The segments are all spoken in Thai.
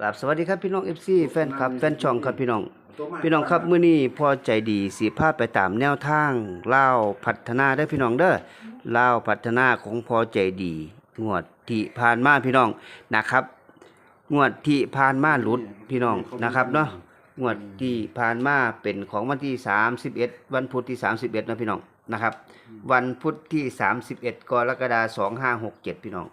กราบสวัสดีครับพี่น้อง FC แฟนคลับแฟนช่องครับพี่น้อง พี่น้องครับมื้อนี้พอใจดีสิพาไปตามแนวทางลาวพัฒนาได้อพี่น้องเด้อลาวพัฒนาของพอใจดี งวดที่ผ่านมาพี่น้องนะครับ งวดที่ผ่านมาหลุดพี่น้องนะครับเนาะงวดที่ผ่านมาเป็นของวันที่ 31 วันพุธที่ 31นะพี่น้องนะครับ วันพุธที่ 31กรกฎาคม2567 พี่น้อง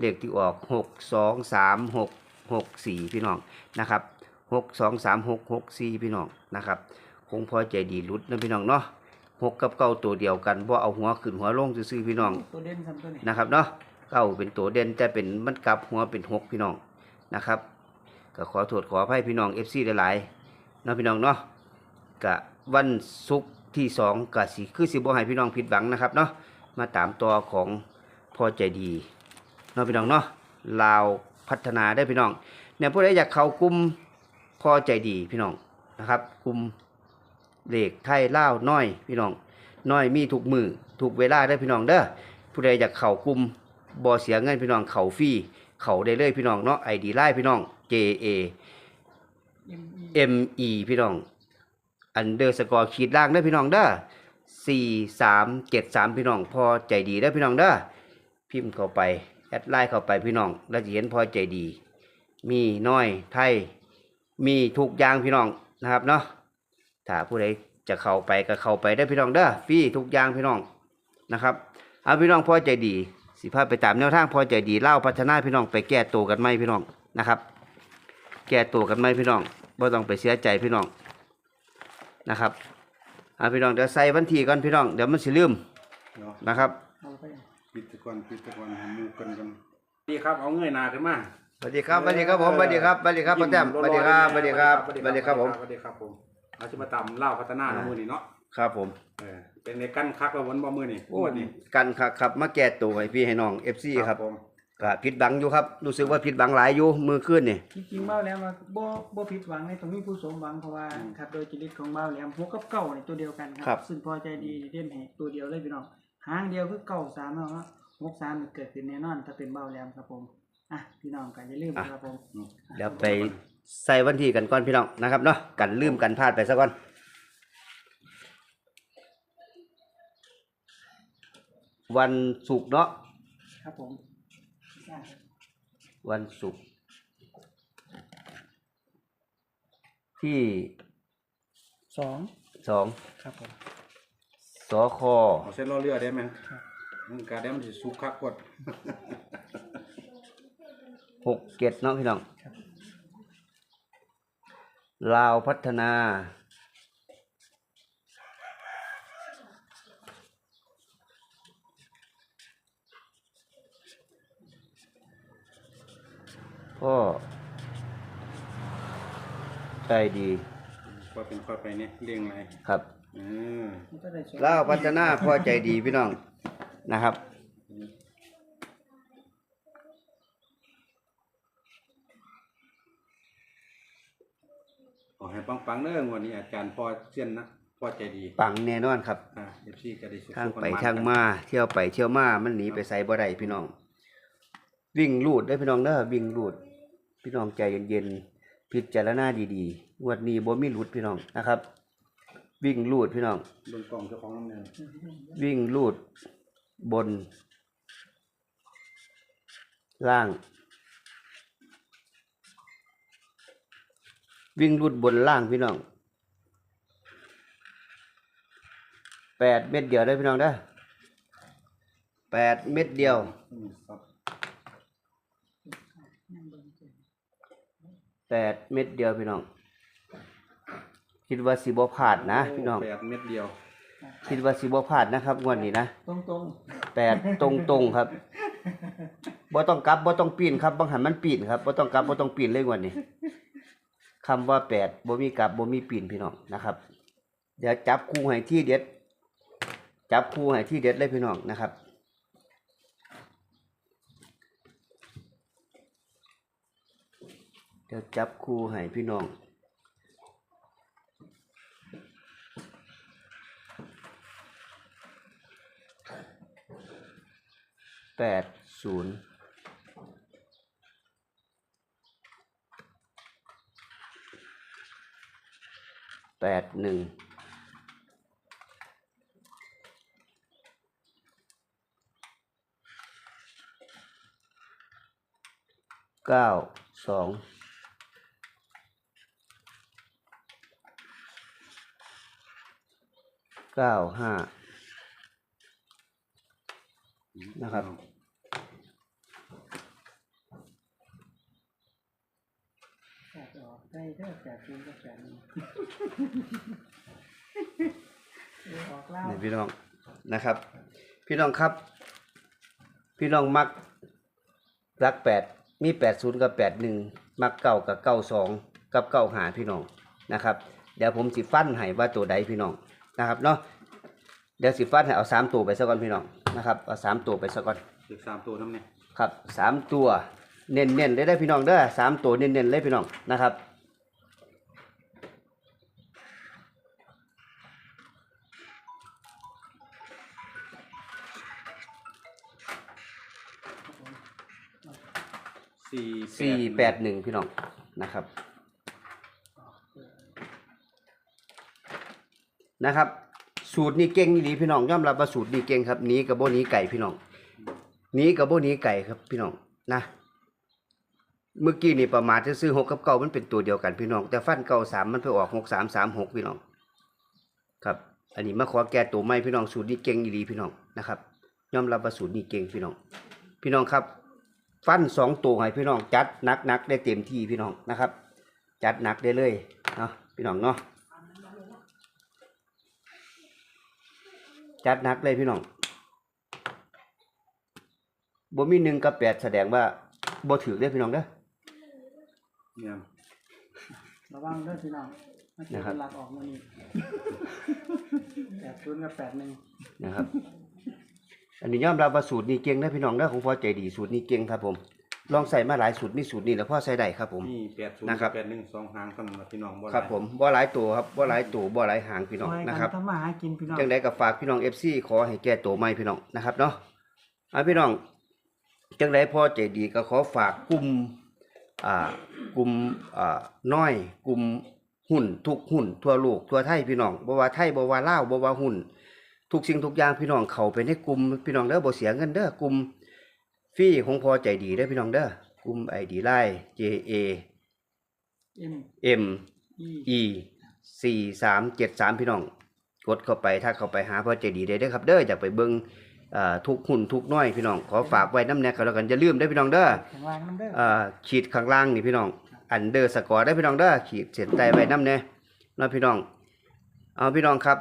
เลขที่ออก 6 2 3 6 6 4พี่น้องนะครับ6 2 3 6 6 4พี่น้องนะครับ คงพอใจดีหลุดนะพี่น้องเนาะหกกับเก้าตัวเดียวกันบ่เอาหัวขึ้นหัวลงซื่อๆพี่น้องตัวเด่นสำตัวนี้นะครับเนาะเก้าเป็นตัวเด่นแต่เป็นมันกลับหัวเป็นหกพี่น้องนะครับก็ขอโทษขออภัยพี่น้องเอฟซีหลายๆเนาะพี่น้องเนาะกะวันศุกร์ที่สองกะสิคือสิบ่ให้พี่น้องผิดหวังนะครับเนาะมาตามตัวของพอใจดีเนาะพี่น้องเนาะลาว พัฒนาได้พี่น้องเนี่ยผู้ใดอยากเข้ากลุ่มพอใจดีพี่น้องนะครับกลุ่มเลขไทยเล่าน้อยพี่น้องน้อยมีทุกมือทุกเวลาได้พี่น้องเด้อผู้ใดอยากเข้ากลุ่มบ่เสียเงินพี่น้องเข้าฟรีเข้าได้เลยพี่น้องเนาะ ID ไลน์พี่น้อง J A M E พี่น้องอันเดอร์สกอร์ขีดล่างเด้พี่น้องเด้อ4 3 7 3พี่น้องพอใจดีเด้พี่น้องเด้อพิมพ์เข้าไป ดไลน์เข้าไปพี่น้องแล้วจะเห็นพอใจดี มีน้อยไทยมีทุกอย่างพี่น้องนะครับเนาะถ้าผู้ใดจะเข้าไปก็เข้าไปได้อพี่น้องเด้อฟรีทุกอย่างพี่น้องนะครับเอาพี่น้องพอใจดี สิพาไปตามแนวทางพอใจดีเล่าพัฒนาพี่น้องไปแก้ตัวกันไหมพี่น้องนะครับ แก้ตัวกันไหมพี่น้องบ่ต้องไปเสียใจพี่น้องนะครับเอาพี่น้องเดี๋ยวใส่วันที่ก่อนพี่น้องเดี๋ยวมันสิลืมเนาะนะครับเอาไปปิดตะกอนปิดตะกอนให้หมูกันกันดีครับเอาเงยหนาขึ้นมาสวัสดีครับสวัสดีครับผมสวัสดีครับสวัสดีครับป้าแต้มสวัสดีครับสวัสดีครับสวัสดีครับผมสวัสดีครับผมเอาชิมาตำเล่าวพัฒนาในมือนี่เนาะครับผมเออเป็นในกั้นคักแล้ววันบ่มือนี่โอ้วันนี้กันครับครับมาแก้ตัวให้พี่ให้น้อง FC ครับผมก็ผิดบังอยู่ครับ รู้สึกว่าผิดบังหลายอยู่มือขึ้นนี่จริงๆเบ้าแหลมว่าบ่บ่ผิดหวังในตรงนี้ผู้สมหวังเพราะว่าครับโดยจริตของเบ้าแหลมหกกับเก้าในตัวเดียวกันครับ ซึ่งพอใจดีเด่นให้ตัวเดียวเลยพี่น้อง หางเดียวคือเก้าสามเนาะหกสามนี่เกิดขึ้นแน่นอนถ้าเป็นเบ้าแหลมครับผมอะพี่น้องก็อย่าลืมครับผมเดี๋ยวไปใส่วันที่กันก่อนพี่น้องนะครับเนาะกันลืมกันพลาดไปซะก่อนวันศุกร์เนาะครับผมวันศุกร์ที่สองสองครับผม สอคอเอาเส้นล้อเรือได้ไหมมันการได้มันสิสุกคักกดหกเจ็ดเนาะพี่น้องลาวพัฒนาพ่อใจดีค่อยเป็นค่อยไปเนี่ยเรียงไรครับ เออมันก็ได้สองลาวพัฒนาพ่อใจดีพี่น้องนะครับ ขอให้ปังๆเด้องวันนี้อาจารย์พอเสียนนะพอใจดีปังแน่นอนครับอ่าเอฟซีก็ได้สุขทางๆไปนๆทางมาเที่ยวไปเที่ยวมามันหนีไปใส่บ่ได้พี่น้อง วิ่งลูดได้อพี่น้องเด้อวิ่งลูด พี่น้องใจเย็นๆพิจารณาดีๆงวดนี้บ่มีหลุดพี่น้องนะครับ วิ่งลูดพี่น้อง เบิ่งกล่องเจ้าของน้ำเนินวิ่งลูดบน ล่าง วิ่งลูดบนล่างพี่น้องแปดเม็ดเดียวได้อพี่น้องเด้อแปดเม็ดเดียว อืมครับแปดเม็ดเดียวพี่น้อง คิดว่าสิบ่พลาดนะพี่น้อง แปดเม็ดเดียวคิดว่าสิบ่พลาดนะครับงวดนี้นะตรงตรงแปดตรงตรงๆครับบ่ต้องกลับบ่ต้องปีนครับบางหันมันปีนครับบ่ต้องกลับบ่ต้องปีนเลยงวดนี้คำว่าแปดบ่มีกลับบ่มีปีนพี่น้องนะครับ เดี๋ยวจับคู่ให้ที่เด็ด จับคู่ให้ที่เด็ดเลยพี่น้องนะครับ เดี๋ยวจับคู่ให้พี่น้อง นแปดหนึ่งเก้าสองเก้าห้านะครับ ออกได้เด้อแปดศูนย์กับแปดหนึ่งเดี๋ยวออกเล่านี่พี่น้องนะครับ พี่น้องครับ พี่น้องมักรักแปดมีแปดศูนย์กับแปดหนึ่งมักเก้ากับเก้าสองกับเก้าหาพี่น้องนะครับ เดี๋ยวผมสิฟันให้ว่าตัวใดพี่น้องนะครับเนาะเดี๋ยวสิฟันให้เอาสามตัวไปซะก่อนพี่น้องนะครับเอาสามตัวไปซะก่อนเลขสามตัวน้ำเนี่ยครับสามตัว เน้นเน้นๆเลยได้พี่น้องเด้อสามตัวเน้นเน้นๆเลยพี่น้องนะครับ สี่สี่แปดหนึ่งพี่น้องนะครับ นะครับ สูตรนี้เก่งดีพี่น้องยอมรับว่าสูตรนี้เก่งครับนี้กับโบนี้ไก่พี่น้องนี้กับโบนี้ไก่ครับพี่น้องนะ เมื่อกี้นี่ประมาทจะซื้อหกกับเก้ามันเป็นตัวเดียวกันพี่น้อง แต่ฟันเก้าสามมันไปออกหกสามสามหกพี่น้อง ครับ อันนี้มาขอแก้ตัวใหม่พี่น้องสูตรนี้เก่งดีพี่น้องนะครับยอมรับว่าสูตรนี้เก่งพี่น้อง พี่น้องครับ ฟันสองตัวให้พี่น้องจัดนักนักได้เต็มที่พี่น้องนะครับ จัดนักได้เลยเนาะพี่น้องเนาะจัดนักเลยพี่น้องบ่มีหนึ่งกับแปดแสดงว่าบ่ถือได้พี่น้องเด้อ เนี่ย ระวังเด้อพี่น้องมันจะนะครับเป็นหลักออกมานี่แปดศูนย์กับแปดหนึ่งนะครับ อันนี้ยอมรับว่าสูตรนี้เก่งนะพี่น้องเด้อของพ่อใจดีสูตรนี้เก่งครับผม ลองใส่มาหลายสูตรมีสูตรนี้แล้วพ่อใส่ได้ครับผม นี่แปดศูนย์นะครับ แปดหนึ่งสองหางกันนะพี่น้องบ่หลายครับผมบ่หลายตัวครับบ่หลายตัวบ่หลายหางพี่น้องช่วยกันะครับทำมาหากินพี่น้องจังไดก็ฝากพี่น้อง FC ขอให้แก้ตัวใหม่พี่น้องนะครับเนาะเอาพี่น้องจังไดพอใจดีก็ขอฝากกลุ่มอ่า กลุ่มอ่าน้อย กลุ่มหุ้นทุกหุ้นทั่วโลกทั่วไทยพี่น้องบ่ว่าไทยบ่ว่าลาวบ่ว่าหุ้นทุกสิ่งทุกอย่างพี่น้องเข้าไปในกลุ่มพี่น้องเด้อบ่เสียเงินเด้อกลุ่มฟรีของพอใจดีเด้อพี่น้องเด้อกลุ่ม ID Line JA เอ็ม M อี e สี่สามเจ็ดสามพี่น้อง กดเข้าไปถ้าเข้าไปหาพ่อเจดีได้เด้อครับ เด้ออยากไปเบิ่ง เอ่อทุกหุ่นทุกน้อยพี่น้องขอฝากไว้น้ำแนกกันแล้วกันอย่าลืมได้อพี่น้องเด้อ แข็งแรงน้ำเด้อ เอ่อขีดข้างล่างนี่พี่น้อง อันเดอร์สกอร์ได้อพี่น้องเด้อขีดเส้นใต้ไว้น้ำแน่เนาะพี่น้อง เอาพี่น้องครับ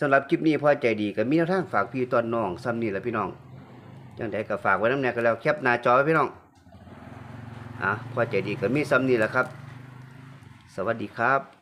สำหรับคลิปนี้พ่อใจดีก็มีแนวทางฝากพี่ตอนน้องซ้ำนี่แหละพี่น้องจังใดก็ฝากไว้น้ำแนกกันแล้วแคปหน้าจอไว้พี่น้องอะพ่อใจดีก็มีซ้ำนี่แหละครับ สวัสดีครับ